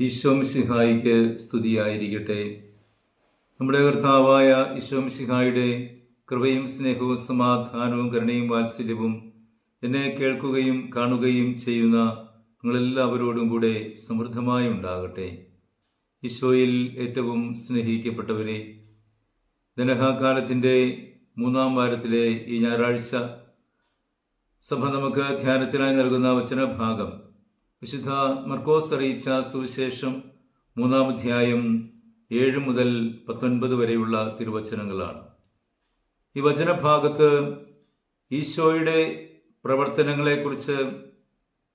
ഈശോമിസിഹായിക്ക് സ്തുതിയായിരിക്കട്ടെ. നമ്മുടെ കർത്താവായ ഈശോമിസിഹായുടെ കൃപയും സ്നേഹവും സമാധാനവും കരുണയും വാത്സല്യവും എന്നെ കേൾക്കുകയും കാണുകയും ചെയ്യുന്ന നിങ്ങളെല്ലാവരോടും കൂടെ സമൃദ്ധമായി ഉണ്ടാകട്ടെ. ഈശോയിൽ ഏറ്റവും സ്നേഹിക്കപ്പെട്ടവരെ ദനഹാകാലത്തിന്റെ മൂന്നാം വാരത്തിലെ ഈ ഞായറാഴ്ച സഭ നമുക്ക് ധ്യാനത്തിനായി നൽകുന്ന വചനഭാഗം വിശുദ്ധ മർക്കോസ് അറിയിച്ച സുവിശേഷം മൂന്നാം അധ്യായം ഏഴ് മുതൽ പത്തൊൻപത് വരെയുള്ള തിരുവചനങ്ങളാണ്. ഈ വചനഭാഗത്ത് ഈശോയുടെ പ്രവർത്തനങ്ങളെക്കുറിച്ച്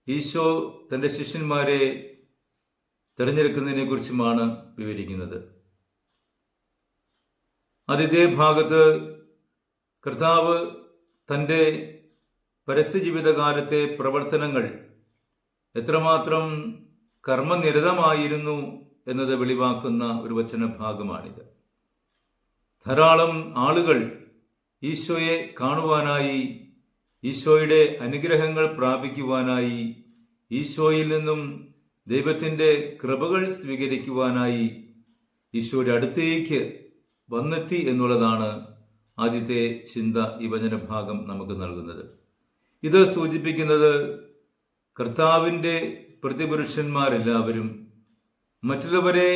ഈശോ തന്റെ ശിഷ്യന്മാരെ തിരഞ്ഞെടുക്കുന്നതിനെക്കുറിച്ചുമാണ് വിവരിക്കുന്നത്. ആദ്യത്തെ ഭാഗത്ത് കർത്താവ് തന്റെ പരസ്യജീവിതകാലത്തെ പ്രവർത്തനങ്ങൾ എത്രമാത്രം കർമ്മനിരതമായിരുന്നു എന്നത് വെളിവാക്കുന്ന ഒരു വചനഭാഗമാണിത്. ധാരാളം ആളുകൾ ഈശോയെ കാണുവാനായി ഈശോയുടെ അനുഗ്രഹങ്ങൾ പ്രാപിക്കുവാനായി ഈശോയിൽ നിന്നും ദൈവത്തിന്റെ കൃപകൾ സ്വീകരിക്കുവാനായി ഈശോയുടെ അടുത്തേക്ക് വന്നെത്തി എന്നുള്ളതാണ് ആദ്യത്തെ ചിന്ത ഈ വചനഭാഗം നമുക്ക് നൽകുന്നത്. ഇത് സൂചിപ്പിക്കുന്നത് കർത്താവിന്റെ പ്രതിപുരുഷന്മാരെല്ലാവരും മറ്റുള്ളവരെ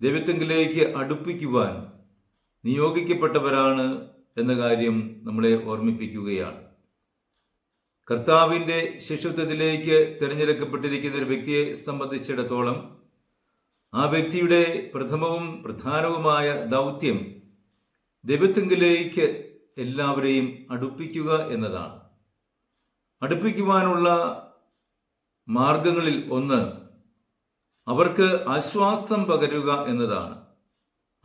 ദൈവത്തെങ്കിലേക്ക് അടുപ്പിക്കുവാൻ നിയോഗിക്കപ്പെട്ടവരാണ് എന്ന കാര്യം നമ്മളെ ഓർമ്മിപ്പിക്കുകയാണ്. കർത്താവിന്റെ ശിശുത്വത്തിലേക്ക് തിരഞ്ഞെടുക്കപ്പെട്ടിരിക്കുന്ന ഒരു വ്യക്തിയെ സംബന്ധിച്ചിടത്തോളം ആ വ്യക്തിയുടെ പ്രഥമവും പ്രധാനവുമായ ദൗത്യം ദൈവത്തെങ്കിലേക്ക് എല്ലാവരെയും അടുപ്പിക്കുക എന്നതാണ്. അടുപ്പിക്കുവാനുള്ള മാർഗങ്ങളിൽ ഒന്ന് അവർക്ക് ആശ്വാസം പകരുക എന്നതാണ്.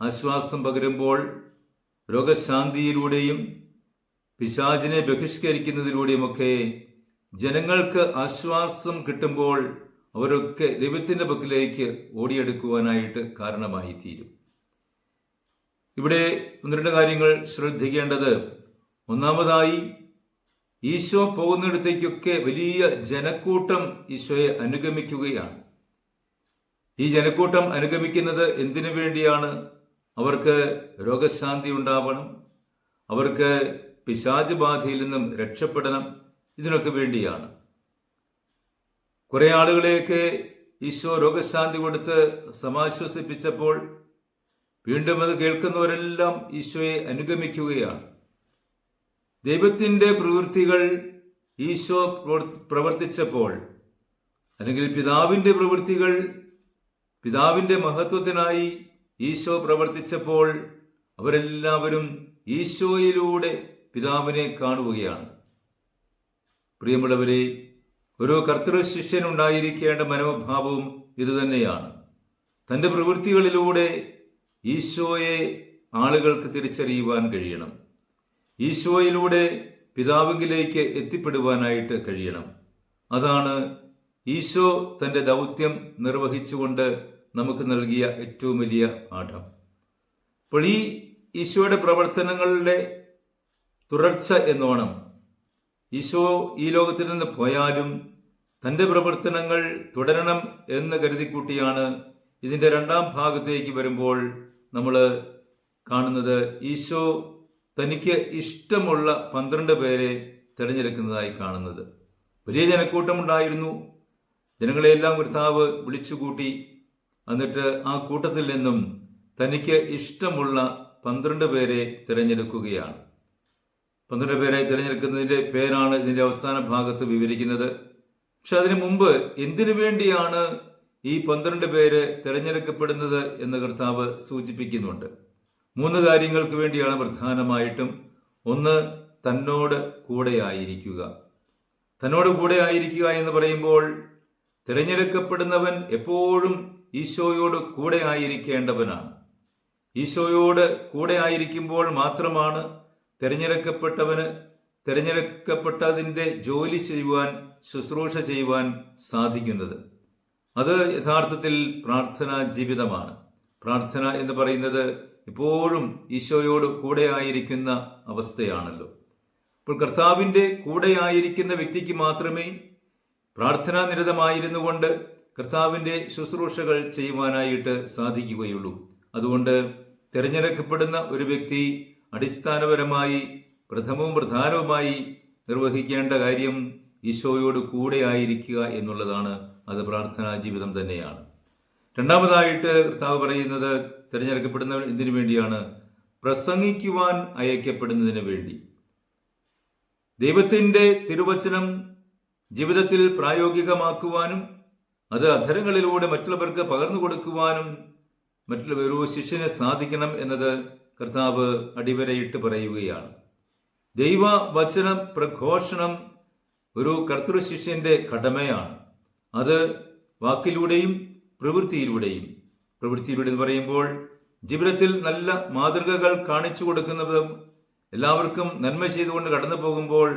ആശ്വാസം പകരുമ്പോൾ രോഗശാന്തിയിലൂടെയും പിശാചിനെ ബഹിഷ്കരിക്കുന്നതിലൂടെയുമൊക്കെ ജനങ്ങൾക്ക് ആശ്വാസം കിട്ടുമ്പോൾ അവരൊക്കെ ദൈവത്തിന്റെ പക്കിലേക്ക് ഓടിയെടുക്കുവാനായിട്ട് കാരണമായി തീരും ഇവിടെ ഒന്ന് രണ്ട് കാര്യങ്ങൾ ശ്രദ്ധിക്കേണ്ടത്. ഒന്നാമതായി ഈശോ പോകുന്നിടത്തേക്കൊക്കെ വലിയ ജനക്കൂട്ടം ഈശോയെ അനുഗമിക്കുകയാണ്. ഈ ജനക്കൂട്ടം അനുഗമിക്കുന്നത് എന്തിനു വേണ്ടിയാണ്? അവർക്ക് രോഗശാന്തി ഉണ്ടാവണം. അവർക്ക് പിശാജ് ബാധയിൽ നിന്നും രക്ഷപ്പെടണം. ഇതിനൊക്കെ വേണ്ടിയാണ്. കുറേ ആളുകളെയൊക്കെ ഈശോ രോഗശാന്തി കൊടുത്ത് സമാശ്വസിപ്പിച്ചപ്പോൾ വീണ്ടും അത് കേൾക്കുന്നവരെല്ലാം ഈശോയെ അനുഗമിക്കുകയാണ്. ദൈവത്തിന്റെ പ്രവൃത്തികൾ ഈശോ പ്രവർത്തിച്ചപ്പോൾ അല്ലെങ്കിൽ പിതാവിന്റെ പ്രവൃത്തികൾ പിതാവിന്റെ മഹത്വത്തിനായി ഈശോ പ്രവർത്തിച്ചപ്പോൾ അവരെല്ലാവരും ഈശോയിലൂടെ പിതാവിനെ കാണുകയാണ്. പ്രിയമുള്ളവരെ ഓരോ കർത്തൃ ശിഷ്യനുണ്ടായിരിക്കേണ്ട മനോഭാവവും ഇതുതന്നെയാണ് തന്റെ പ്രവൃത്തികളിലൂടെ ഈശോയെ ആളുകൾക്ക് തിരിച്ചറിയുവാൻ കഴിയണം. ഈശോയിലൂടെ പിതാവിങ്കിലേക്ക് എത്തിപ്പെടുവാനായിട്ട് കഴിയണം. അതാണ് ഈശോ തന്റെ ദൗത്യം നിർവഹിച്ചുകൊണ്ട് നമുക്ക് നൽകിയ ഏറ്റവും വലിയ പാഠം. അപ്പോൾ ഈ ഈശോയുടെ പ്രവർത്തനങ്ങളുടെ തുടർച്ച എന്നോണം ഈശോ ഈ ലോകത്തിൽ നിന്ന് പോയാലും തന്റെ പ്രവർത്തനങ്ങൾ തുടരണം എന്ന് കരുതിക്കൂട്ടിയാണ് ഇതിന്റെ രണ്ടാം ഭാഗത്തേക്ക് വരുമ്പോൾ നമ്മൾ കാണുന്നത് ഈശോ തനിക്ക് ഇഷ്ടമുള്ള പന്ത്രണ്ട് പേരെ തിരഞ്ഞെടുക്കുന്നതായി കാണുന്നത്. വലിയ ജനക്കൂട്ടമുണ്ടായിരുന്നു. ജനങ്ങളെയെല്ലാം കർത്താവ് വിളിച്ചുകൂട്ടി. എന്നിട്ട് ആ കൂട്ടത്തിൽ നിന്നും തനിക്ക് ഇഷ്ടമുള്ള പന്ത്രണ്ട് പേരെ തിരഞ്ഞെടുക്കുകയാണ്. പന്ത്രണ്ട് പേരെ തിരഞ്ഞെടുക്കുന്നതിന്റെ പേരാണ് ഇതിന്റെ അവസാന ഭാഗത്ത് വിവരിക്കുന്നത്. പക്ഷെ അതിനു മുമ്പ് എന്തിനു വേണ്ടിയാണ് ഈ പന്ത്രണ്ട് പേര് തിരഞ്ഞെടുക്കപ്പെടുന്നത് എന്ന് കർത്താവ് സൂചിപ്പിക്കുന്നുണ്ട്. മൂന്ന് കാര്യങ്ങൾക്ക് വേണ്ടിയാണ് പ്രധാനമായിട്ടും ഒന്ന് തന്നോട് കൂടെയായിരിക്കുക. തന്നോട് കൂടെ ആയിരിക്കുക എന്ന് പറയുമ്പോൾ തിരഞ്ഞെടുക്കപ്പെടുന്നവൻ എപ്പോഴും ഈശോയോട് കൂടെ ആയിരിക്കേണ്ടവനാണ് ഈശോയോട് കൂടെ ആയിരിക്കുമ്പോൾ മാത്രമാണ് തിരഞ്ഞെടുക്കപ്പെട്ടവന് തിരഞ്ഞെടുക്കപ്പെട്ടതിന്റെ ജോലി ചെയ്യുവാൻ ശുശ്രൂഷ ചെയ്യുവാൻ സാധിക്കുന്നത്. അത് യഥാർത്ഥത്തിൽ പ്രാർത്ഥനാ ജീവിതമാണ്. പ്രാർത്ഥന എന്ന് പറയുന്നത് എപ്പോഴും ഈശോയോട് കൂടെയായിരിക്കുന്ന അവസ്ഥയാണല്ലോ. അപ്പോൾ കർത്താവിന്റെ കൂടെയായിരിക്കുന്ന വ്യക്തിക്ക് മാത്രമേ പ്രാർത്ഥനാ നിരതമായിരുന്നു കൊണ്ട് കർത്താവിന്റെ ശുശ്രൂഷകൾ ചെയ്യുവാനായിട്ട് സാധിക്കുകയുള്ളൂ. അതുകൊണ്ട് തിരഞ്ഞെടുക്കപ്പെടുന്ന ഒരു വ്യക്തി അടിസ്ഥാനപരമായി പ്രഥമവും പ്രധാനവുമായി നിർവഹിക്കേണ്ട കാര്യം ഈശോയോട് കൂടെ ആയിരിക്കുക എന്നുള്ളതാണ്. അത് പ്രാർത്ഥനാ ജീവിതം തന്നെയാണ്. രണ്ടാമതായിട്ട് കർത്താവ് പറയുന്നത് തിരഞ്ഞെടുക്കപ്പെടുന്നവർ ഇതിനു വേണ്ടിയാണ്? പ്രസംഗിക്കുവാൻ അയക്കപ്പെടുന്നതിന് വേണ്ടി. ദൈവത്തിന്റെ തിരുവചനം ജീവിതത്തിൽ പ്രായോഗികമാക്കുവാനും അത് അധരങ്ങളിലൂടെ മറ്റുള്ളവർക്ക് പകർന്നു കൊടുക്കുവാനും മറ്റുള്ള ഒരു ശിഷ്യന് സാധിക്കണം എന്നത് കർത്താവ് അടിവരയിട്ട് പറയുകയാണ്. ദൈവ വചന പ്രഘോഷണം ഒരു കർത്തൃ ശിഷ്യന്റെ കടമയാണ്. അത് വാക്കിലൂടെയും പ്രവൃത്തിയിലൂടെയും പ്രവൃത്തിയിലൂടെ എന്ന് പറയുമ്പോൾ ജീവിതത്തിൽ നല്ല മാതൃകകൾ കാണിച്ചു കൊടുക്കുന്നതും എല്ലാവർക്കും നന്മ ചെയ്തുകൊണ്ട് കടന്നു പോകുമ്പോൾ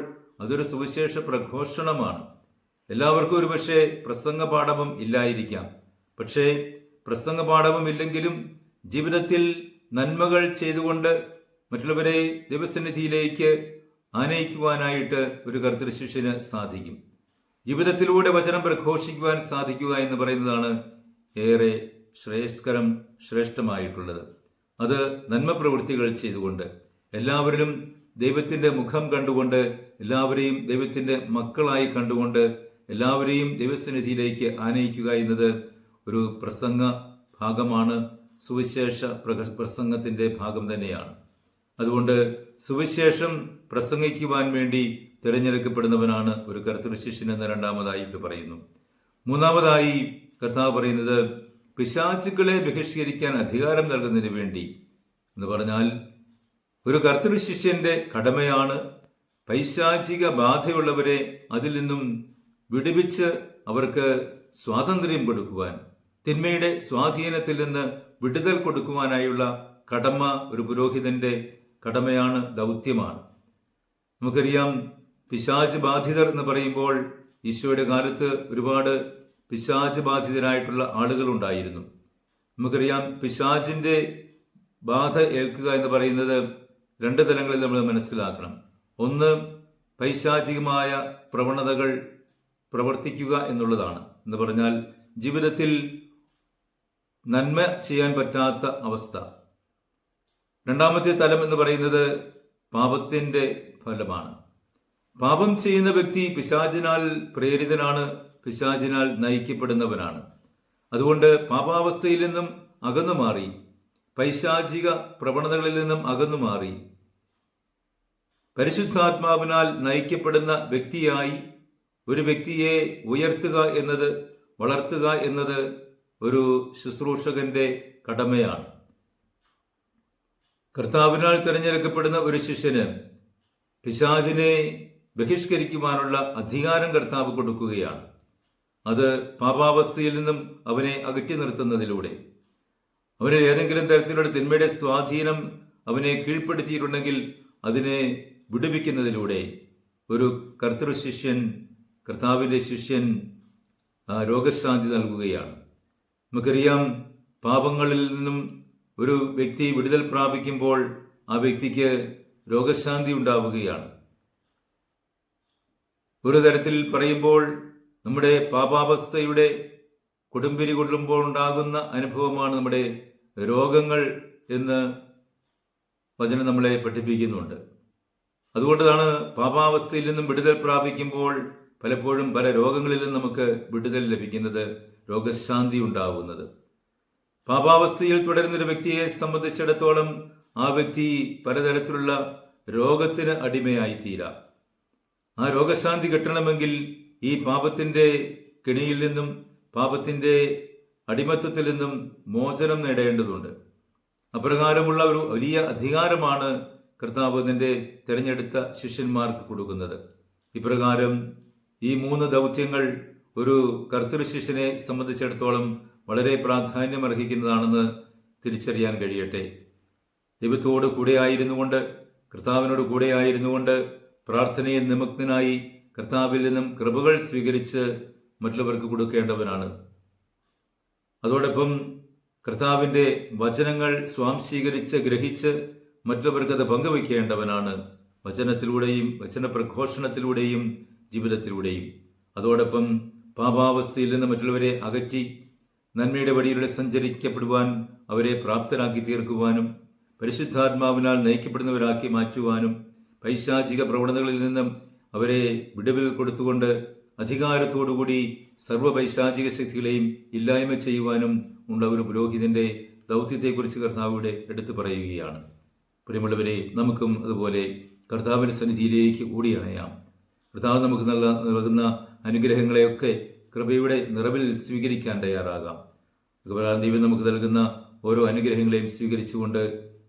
അതൊരു സുവിശേഷ പ്രഘോഷണമാണ്. എല്ലാവർക്കും ഒരുപക്ഷെ പ്രസംഗ പാഠവും ഇല്ലായിരിക്കാം. പക്ഷേ പ്രസംഗ പാഠവും ഇല്ലെങ്കിലും ജീവിതത്തിൽ നന്മകൾ ചെയ്തുകൊണ്ട് മറ്റുള്ളവരെ ദൈവസന്നിധിയിലേക്ക് ആനയിക്കുവാനായിട്ട് ഒരു കർത്തൃശിഷ്യന് സാധിക്കും. ജീവിതത്തിലൂടെ വചനം പ്രഘോഷിക്കുവാൻ സാധിക്കുക എന്ന് പറയുന്നതാണ് ഏറെ ശ്രേയസ്കരം ശ്രേഷ്ഠമായിട്ടുള്ളത്. അത് നന്മ പ്രവൃത്തികൾ ചെയ്തുകൊണ്ട് എല്ലാവരിലും ദൈവത്തിന്റെ മുഖം കണ്ടുകൊണ്ട് എല്ലാവരെയും ദൈവത്തിന്റെ മക്കളായി കണ്ടുകൊണ്ട് എല്ലാവരെയും ദൈവസന്നിധിയിലേക്ക് ആനയിക്കുക എന്നത് ഒരു പ്രസംഗ ഭാഗമാണ്. സുവിശേഷ പ്രസംഗത്തിന്റെ ഭാഗം തന്നെയാണ്. അതുകൊണ്ട് സുവിശേഷം പ്രസംഗിക്കുവാൻ വേണ്ടി തിരഞ്ഞെടുക്കപ്പെടുന്നവനാണ് ഒരു കർത്തൃശിഷ്യൻ എന്ന് രണ്ടാമതായിട്ട് പറയുന്നു. മൂന്നാമതായി കർത്താവ് പറയുന്നത് പിശാചുക്കളെ ബഹിഷ്കരിക്കാൻ അധികാരം നൽകുന്നതിന് വേണ്ടി എന്ന് പറഞ്ഞാൽ ഒരു കർത്തൃ ശിഷ്യന്റെ കടമയാണ് പൈശാചിക ബാധയുള്ളവരെ അതിൽ നിന്നും വിടുവിച്ച് അവർക്ക് സ്വാതന്ത്ര്യം കൊടുക്കുവാൻ തിന്മയുടെ സ്വാധീനത്തിൽ നിന്ന് വിടുതൽ കൊടുക്കുവാനായുള്ള കടമ ഒരു പുരോഹിതന്റെ കടമയാണ് ദൗത്യമാണ്. നമുക്കറിയാം പിശാച് ബാധിതർ എന്ന് പറയുമ്പോൾ ഈശോയുടെ കാലത്ത് ഒരുപാട് പിശാച് ബാധിതരായിട്ടുള്ള ആളുകൾ ഉണ്ടായിരുന്നു നമുക്കറിയാം പിശാചിന്റെ ബാധ ഏൽക്കുക എന്ന് പറയുന്നത് രണ്ട് തലങ്ങളിൽ നമ്മൾ മനസ്സിലാക്കണം. ഒന്ന് പൈശാചികമായ പ്രവണതകൾ പ്രവർത്തിക്കുക എന്നുള്ളതാണ്. എന്ന് പറഞ്ഞാൽ ജീവിതത്തിൽ നന്മ ചെയ്യാൻ പറ്റാത്ത അവസ്ഥ. രണ്ടാമത്തെ തലം എന്ന് പറയുന്നത് പാപത്തിന്റെ ഫലമാണ്. പാപം ചെയ്യുന്ന വ്യക്തി പിശാചിനാൽ പ്രേരിതനാണ് പിശാചിനാൽ നയിക്കപ്പെടുന്നവനാണ്. അതുകൊണ്ട് പാപാവസ്ഥയിൽ നിന്നും അകന്നു മാറി പൈശാചിക പ്രവണതകളിൽ നിന്നും അകന്നു മാറി പരിശുദ്ധാത്മാവിനാൽ നയിക്കപ്പെടുന്ന വ്യക്തിയായി ഒരു വ്യക്തിയെ ഉയർത്തുക എന്നത് വളർത്തുക എന്നത് ഒരു ശുശ്രൂഷകന്റെ കടമയാണ്. കർത്താവിനാൽ തിരഞ്ഞെടുക്കപ്പെടുന്ന ഒരു ശിഷ്യന് പിശാചിനെ ബഹിഷ്കരിക്കുവാനുള്ള അധികാരം കർത്താവ് കൊടുക്കുകയാണ്. അത് പാപാവസ്ഥയിൽ നിന്നും അവനെ അകറ്റി നിർത്തുന്നതിലൂടെ. അവന് ഏതെങ്കിലും തരത്തിലുള്ള തിന്മയുടെ സ്വാധീനം അവനെ കീഴ്പ്പെടുത്തിയിട്ടുണ്ടെങ്കിൽ അതിനെ വിടുവിക്കുന്നതിലൂടെ ഒരു കർത്തൃ ശിഷ്യൻ കർത്താവിന്റെ ശിഷ്യൻ രോഗശാന്തി നൽകുകയാണ്. നമുക്കറിയാം പാപങ്ങളിൽ നിന്നും ഒരു വ്യക്തി വിടുതൽ പ്രാപിക്കുമ്പോൾ ആ വ്യക്തിക്ക് രോഗശാന്തി ഉണ്ടാവുകയാണ്. ഒരു തരത്തിൽ പറയുമ്പോൾ നമ്മുടെ പാപാവസ്ഥയുടെ കൊടുമ്പിരി കൊള്ളുമ്പോൾ ഉണ്ടാകുന്ന അനുഭവമാണ് നമ്മുടെ രോഗങ്ങൾ എന്ന് വചനം നമ്മളെ പഠിപ്പിക്കുന്നുണ്ട്. അതുകൊണ്ടാണ് പാപാവസ്ഥയിൽ നിന്നും വിടുതൽ പ്രാപിക്കുമ്പോൾ പലപ്പോഴും പല രോഗങ്ങളിൽ നിന്നും നമുക്ക് വിടുതൽ ലഭിക്കുന്നത് രോഗശാന്തി ഉണ്ടാവുന്നത്. പാപാവസ്ഥയിൽ തുടരുന്നൊരു വ്യക്തിയെ സംബന്ധിച്ചിടത്തോളം ആ വ്യക്തി പലതരത്തിലുള്ള രോഗത്തിന് അടിമയായി തീരാം ആ രോഗശാന്തി കിട്ടണമെങ്കിൽ ഈ പാപത്തിന്റെ കെണിയിൽ നിന്നും പാപത്തിന്റെ അടിമത്തത്തിൽ നിന്നും മോചനം നേടേണ്ടതുണ്ട്. അപ്രകാരമുള്ള ഒരു വലിയ അധികാരമാണ് കർത്താവ് തന്റെ തിരഞ്ഞെടുത്ത ശിഷ്യന്മാർക്ക് കൊടുക്കുന്നത്. ഇപ്രകാരം ഈ മൂന്ന് ദൗത്യങ്ങൾ ഒരു കർത്തൃ ശിഷ്യനെ സംബന്ധിച്ചിടത്തോളം വളരെ പ്രാധാന്യം അർഹിക്കുന്നതാണെന്ന് തിരിച്ചറിയാൻ കഴിയട്ടെ. ദൈവത്തോട് കൂടെയായിരുന്നു കൊണ്ട് കർത്താവിനോട് കൂടെയായിരുന്നു പ്രാർത്ഥനയിൽ നിമഗ്നനായി കർത്താവിൽ നിന്നും കൃപകൾ സ്വീകരിച്ച് മറ്റുള്ളവർക്ക് കൊടുക്കേണ്ടവനാണ്. അതോടൊപ്പം കർത്താവിന്റെ വചനങ്ങൾ സ്വാംശീകരിച്ച് ഗ്രഹിച്ച് മറ്റുള്ളവർക്ക് അത് പങ്കുവയ്ക്കേണ്ടവനാണ്. വചനത്തിലൂടെയും വചനപ്രഘോഷണത്തിലൂടെയും ജീവിതത്തിലൂടെയും. അതോടൊപ്പം പാപാവസ്ഥയിൽ നിന്ന് മറ്റുള്ളവരെ അകറ്റി നന്മയുടെ വഴിയിലൂടെ സഞ്ചരിക്കപ്പെടുവാൻ അവരെ പ്രാപ്തരാക്കി തീർക്കുവാനും പരിശുദ്ധാത്മാവിനാൽ നയിക്കപ്പെടുന്നവരാക്കി മാറ്റുവാനും പൈശാചിക പ്രവണതകളിൽ നിന്നും അവരെ വിടവിൽ കൊടുത്തുകൊണ്ട് അധികാരത്തോടുകൂടി സർവ പൈശാചിക ശക്തികളെയും ഇല്ലായ്മ ചെയ്യുവാനും ഉള്ള ഒരു പുരോഹിതന്റെ ദൗത്യത്തെക്കുറിച്ച് കർത്താവിടെ എടുത്തു പറയുകയാണ്. പ്രിയമുള്ളവരെ നമുക്കും അതുപോലെ കർത്താവിന്റെ സന്നിധിയിലേക്ക് കൂടി അണയാം കർത്താവ് നമുക്ക് നല്ല നൽകുന്ന അനുഗ്രഹങ്ങളെയൊക്കെ കൃപയുടെ നിറവിൽ സ്വീകരിക്കാൻ തയ്യാറാകാം. അതുപോലെ ദൈവം നമുക്ക് നൽകുന്ന ഓരോ അനുഗ്രഹങ്ങളെയും സ്വീകരിച്ചുകൊണ്ട്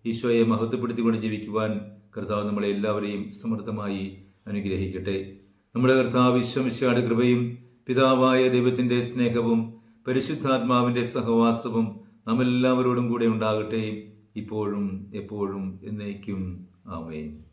ഈശോയെ മഹത്വപ്പെടുത്തിക്കൊണ്ട് ജീവിക്കുവാൻ കർത്താവ് നമ്മളെ എല്ലാവരെയും സമൃദ്ധമായി അനുഗ്രഹിക്കട്ടെ. നമ്മുടെ കർത്താവ് വിശ്വമിശയുടെ കൃപയും പിതാവായ ദൈവത്തിന്റെ സ്നേഹവും പരിശുദ്ധാത്മാവിന്റെ സഹവാസവും നാമെല്ലാവരോടും കൂടെ ഉണ്ടാകട്ടെ. ഇപ്പോഴും എപ്പോഴും എന്നേക്കും. ആമേൻ.